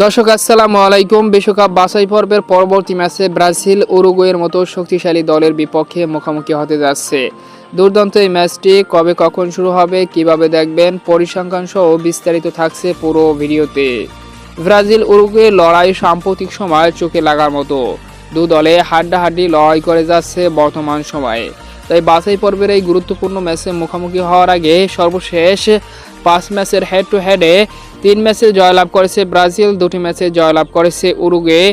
দর্শক, আসসালামু আলাইকুম। বিশ্বকাপ বাছাই পর্বের পরবর্তী ম্যাচে ব্রাজিল উরুগুয়ের মতো শক্তিশালী দলের বিপক্ষে মুখোমুখি হতে যাচ্ছে। দুর্দান্ত এই ম্যাচটি কবে কখন শুরু হবে, কীভাবে দেখবেন, পরিসংখ্যান সহ বিস্তারিত থাকছে পুরো ভিডিওতে। ব্রাজিল উরুগুয়ে লড়াই সাম্প্রতিক সময় চোখে লাগার মতো। দু দলে হাড্ডাহাড্ডি লড়াই করে যাচ্ছে বর্তমান সময়ে। তাই বাছাই পর্বের এই গুরুত্বপূর্ণ ম্যাচে মুখোমুখি হওয়ার আগে সর্বশেষ পাঁচ ম্যাচের হেড টু হেডে তিন ম্যাচে জয়লাভ করেছে ব্রাজিল দুটি ম্যাচে জয়লাভ করেছে উরুগুয়ে।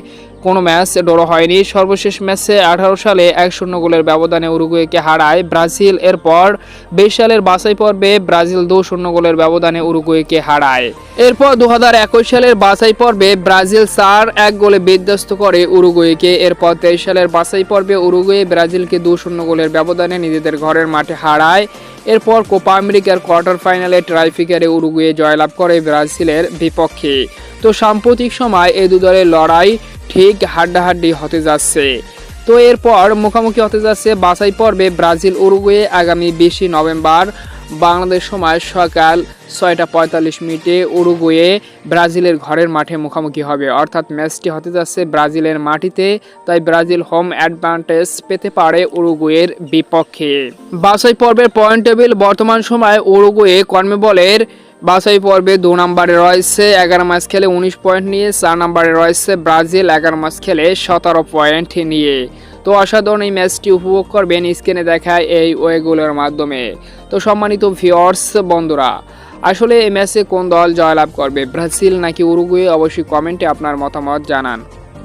কোনো ম্যাচ ড্র হয়নি। সর্বশেষ ম্যাচে আঠারো সালে এক শূন্য গোলের ব্যবধানে উরুগুয়েকে হারায় ব্রাজিল। এরপর বিশ সালের বাছাই পর্বে ব্রাজিল দু শূন্য গোলের ব্যবধানে উরুগুয়েকে হারায়। এরপর দু হাজার একুশ সালের বাছাই পর্বে ব্রাজিল চার এক গোলে বিধ্বস্ত করে উরুগুয়েকে। এরপর তেইশ সালের বাছাই পর্বে উরুগুয়ে ব্রাজিলকে দু শূন্য গোলের ব্যবধানে নিজেদের ঘরের মাঠে হারায়। এরপর কোপা আমেরিকার কোয়ার্টার ফাইনালে ট্রাইফিকারে উরুগুয়ে জয়লাভ করে ব্রাজিলের বিপক্ষে। তো সাম্প্রতিক সময় এই দু দলের লড়াই ঠিক হাড্ডাহাড্ডি হতে যাচ্ছে। তো এরপর মুখোমুখি হতে যাচ্ছে বাছাই পর্বে ব্রাজিল উরুগুয়ে আগামী বিশে নভেম্বর। বাংলাদেশ সময় সকাল ছয়টা পঁয়তাল্লিশ মিনিটে উরুগুয়ে ব্রাজিলের ঘরের মাঠে মুখোমুখি হবে। অর্থাৎ ম্যাচটি হতে যাচ্ছে ব্রাজিলের মাটিতে, তাই ব্রাজিল হোম অ্যাডভান্টেজ পেতে পারে উরুগুয়ের বিপক্ষে। বাছাই পর্বের পয়েন্ট টেবিল বর্তমান সময় উরুগুয়ে কর্মবলের বাছাই পর্বে দু নম্বরে রয়েছে এগারো ম্যাচ খেলে উনিশ পয়েন্ট নিয়ে, চার নম্বরে রয়েছে ব্রাজিল এগারো ম্যাচ খেলে সতেরো পয়েন্ট নিয়ে। তো অসাধারণ এই ম্যাচটি উপভোগ করবেন স্ক্রিনে দেখায় এই ওয়েগুলোর মাধ্যমে। তো সম্মানিত ভিওর্স বন্ধুরা, আসলে এই ম্যাচে কোন দল জয়লাভ করবে? ব্রাজিল নাকি উরুগুয়ে? অবশ্যই কমেন্টে আপনার মতামত জানান।